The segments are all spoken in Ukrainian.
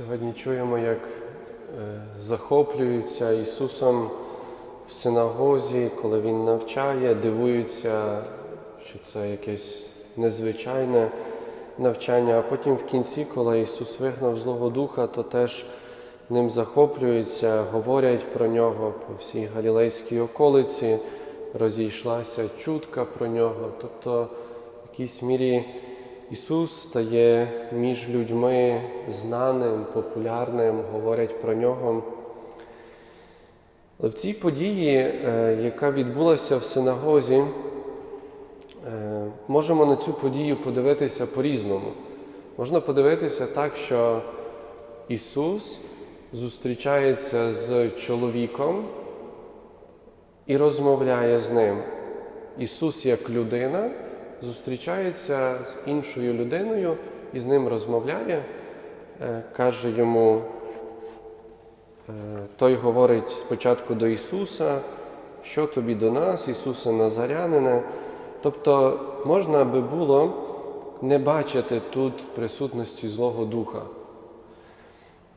Сьогодні чуємо, як е, захоплюються Ісусом в синагозі, коли Він навчає, дивуються, що це якесь незвичайне навчання. А потім в кінці, коли Ісус вигнав Злого Духа, то теж ним захоплюються, говорять про нього по всій Галілейській околиці, розійшлася чутка про нього. Тобто, в якійсь мірі Ісус стає між людьми знаним, популярним, говорять про нього. Але в цій події, е, яка відбулася в синагозі, е, можемо на цю подію подивитися по-різному. Можна подивитися так, що Ісус зустрічається з чоловіком і розмовляє з ним. Ісус як людина зустрічається з іншою людиною і з ним розмовляє, е, каже йому, е, той говорить спочатку до Ісуса, що тобі до нас, Ісусе Назарянине. Тобто можна би було не бачити тут присутності Злого Духа.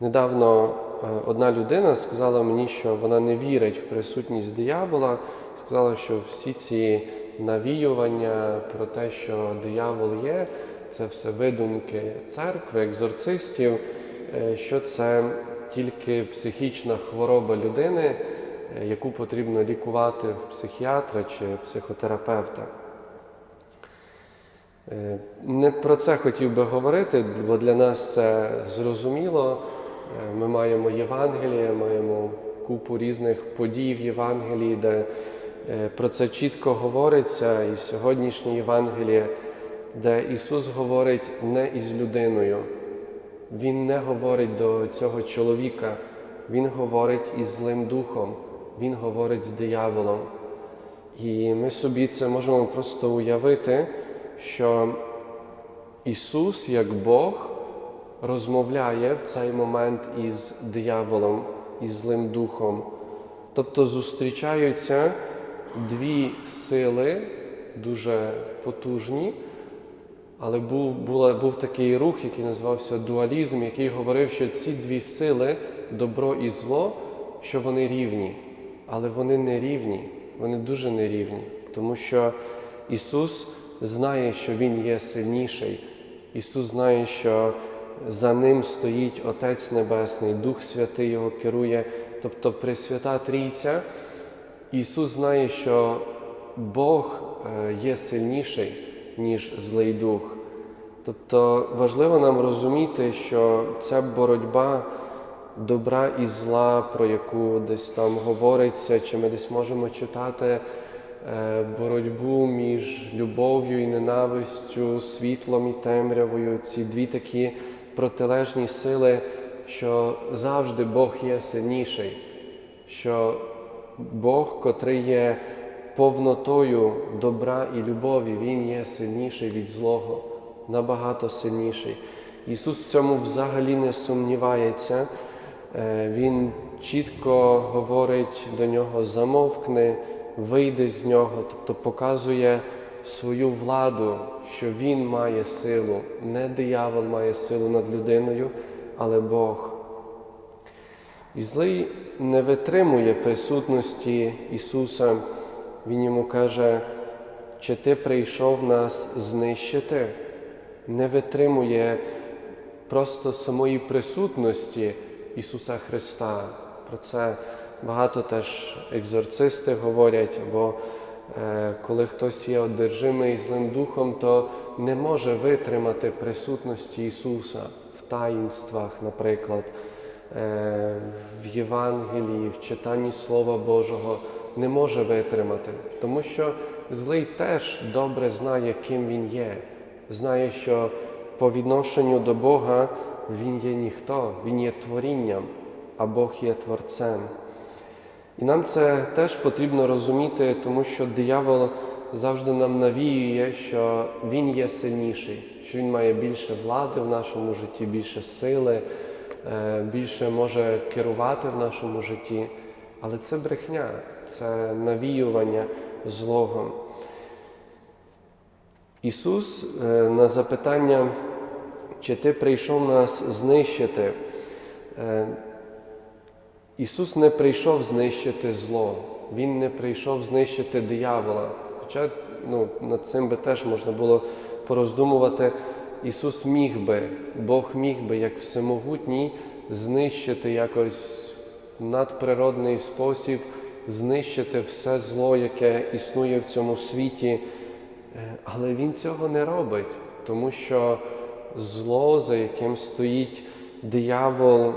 Недавно е, одна людина сказала мені, що вона не вірить в присутність диявола, сказала, що всі ці навіювання про те, що диявол є, це все видумки церкви, екзорцистів, е, що це тільки психічна хвороба людини, е, яку потрібно лікувати в психіатра чи психотерапевта. Е, Не про це хотів би говорити, бо для нас це зрозуміло. Ми маємо Євангеліє, маємо купу різних подій в Євангелії, де про це чітко говориться, і сьогоднішнє Євангеліє, де Ісус говорить не із людиною. Він не говорить до цього чоловіка, Він говорить із злим духом, Він говорить з дияволом. І ми собі це можемо просто уявити, що Ісус, як Бог, розмовляє в цей момент із дияволом, із злим духом. Тобто зустрічаються дві сили, дуже потужні, але був, була, був такий рух, який називався дуалізм, який говорив, що ці дві сили, добро і зло, що вони рівні, але вони не рівні, вони дуже нерівні, тому що Ісус знає, що Він є сильніший. Ісус знає, що за ним стоїть Отець Небесний, Дух Святий Його керує, тобто Пресвята Трійця. Ісус знає, що Бог е, є сильніший, ніж злий дух. Тобто важливо нам розуміти, що ця боротьба добра і зла, про яку десь там говориться, чи ми десь можемо читати е, боротьбу між любов'ю і ненавистю, світлом і темрявою, ці дві такі протилежні сили, що завжди Бог є сильніший, що Бог, котрий є повнотою добра і любові, Він є сильніший від злого, набагато сильніший. Ісус в цьому взагалі не сумнівається. Е, Він чітко говорить до нього, замовкни, вийди з нього, тобто показує свою владу, що Він має силу, не диявол має силу над людиною, але Бог. І злий не витримує присутності Ісуса. Він йому каже, чи ти прийшов нас знищити, не витримує просто самої присутності Ісуса Христа. Про це багато теж екзорцисти говорять, бо е, коли хтось є одержимий злим духом, то не може витримати присутності Ісуса в таїнствах, наприклад, в Євангелії, в читанні Слова Божого не може витримати, тому що злий теж добре знає, ким він є, знає, що по відношенню до Бога він є ніхто, він є творінням, а Бог є творцем. І нам це теж потрібно розуміти, тому що диявол завжди нам навіює, що він є сильніший, що він має більше влади в нашому житті, більше сили, е, більше може керувати в нашому житті. Але це брехня, це навіювання злого. Ісус е, на запитання, чи ти прийшов нас знищити, Е, Ісус не прийшов знищити зло, Він не прийшов знищити диявола. Хоча ну, над цим би теж можна було пороздумувати. Ісус міг би, Бог міг би, як всемогутній, знищити якось в надприродний спосіб, знищити все зло, яке існує в цьому світі. Е, Але Він цього не робить, тому що зло, за яким стоїть диявол,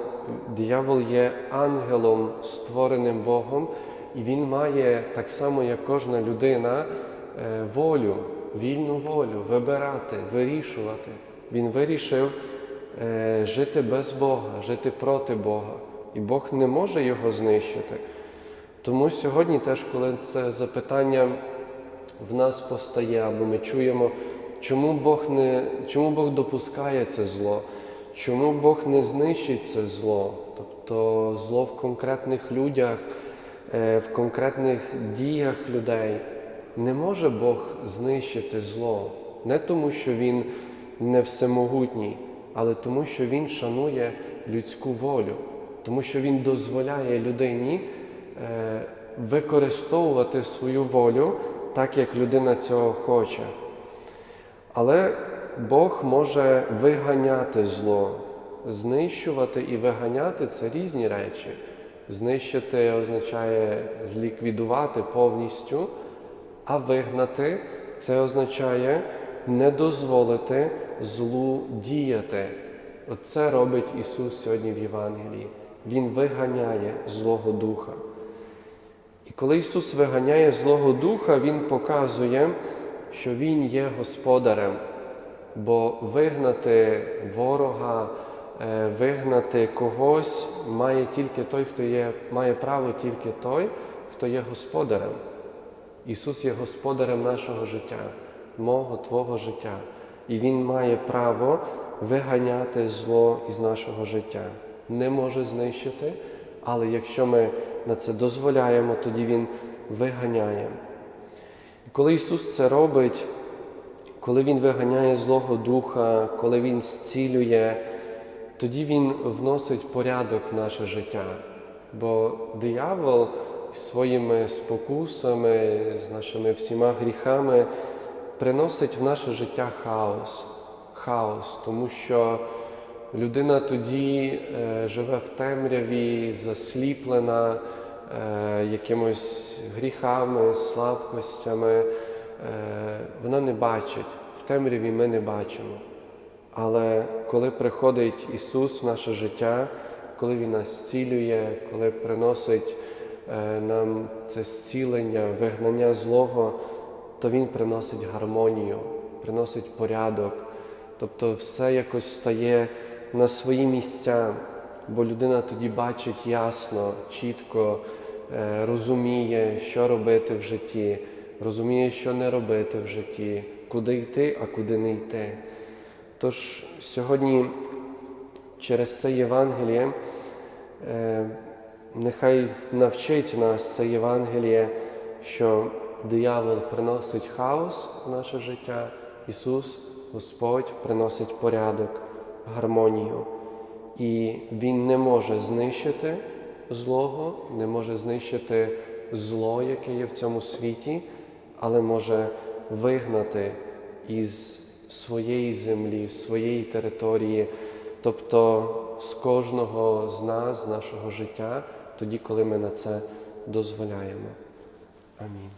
диявол є ангелом, створеним Богом, і він має так само, як кожна людина, е, волю, вільну волю вибирати, вирішувати. Він вирішив е, жити без Бога, жити проти Бога. І Бог не може його знищити. Тому сьогодні, теж, коли це запитання в нас постає, або ми чуємо, чому Бог не, чому Бог допускає це зло, чому Бог не знищить це зло, тобто зло в конкретних людях, е, в конкретних діях людей. Не може Бог знищити зло, не тому, що Він не всемогутній, але тому, що Він шанує людську волю, тому що Він дозволяє людині е, використовувати свою волю так, як людина цього хоче. Але Бог може виганяти зло, знищувати і виганяти це різні речі. Знищити означає зліквідувати повністю, а вигнати це означає не дозволити злу діяти. Оце робить Ісус сьогодні в Євангелії. Він виганяє Злого Духа. І коли Ісус виганяє Злого Духа, Він показує, що Він є господарем, бо вигнати ворога, е, вигнати когось має тільки той, хто є, має право тільки той, хто є господарем. Ісус є господарем нашого життя, мого Твого життя. І Він має право виганяти зло із нашого життя. Не може знищити, але якщо ми на це дозволяємо, тоді Він виганяє. І коли Ісус це робить, коли Він виганяє Злого Духа, коли Він зцілює, тоді Він вносить порядок в наше життя. Бо диявол своїми спокусами, з нашими всіма гріхами приносить в наше життя хаос. Хаос, тому що людина тоді е, живе в темряві, засліплена е, якимось гріхами, слабкостями. Е, вона не бачить. В темряві ми не бачимо. Але коли приходить Ісус в наше життя, коли Він нас зцілює, коли приносить нам це зцілення, вигнання злого, то Він приносить гармонію, приносить порядок. Тобто все якось стає на свої місця, бо людина тоді бачить ясно, чітко, е, розуміє, що робити в житті, розуміє, що не робити в житті, куди йти, а куди не йти. Тож сьогодні через це Євангеліє е, нехай навчить нас це Євангеліє, що диявол приносить хаос в наше життя, Ісус, Господь, приносить порядок, гармонію. І Він не може знищити злого, не може знищити зло, яке є в цьому світі, але може вигнати із своєї землі, своєї території, тобто з кожного з нас, з нашого життя, тоді, коли ми на це дозволяємо. Амінь.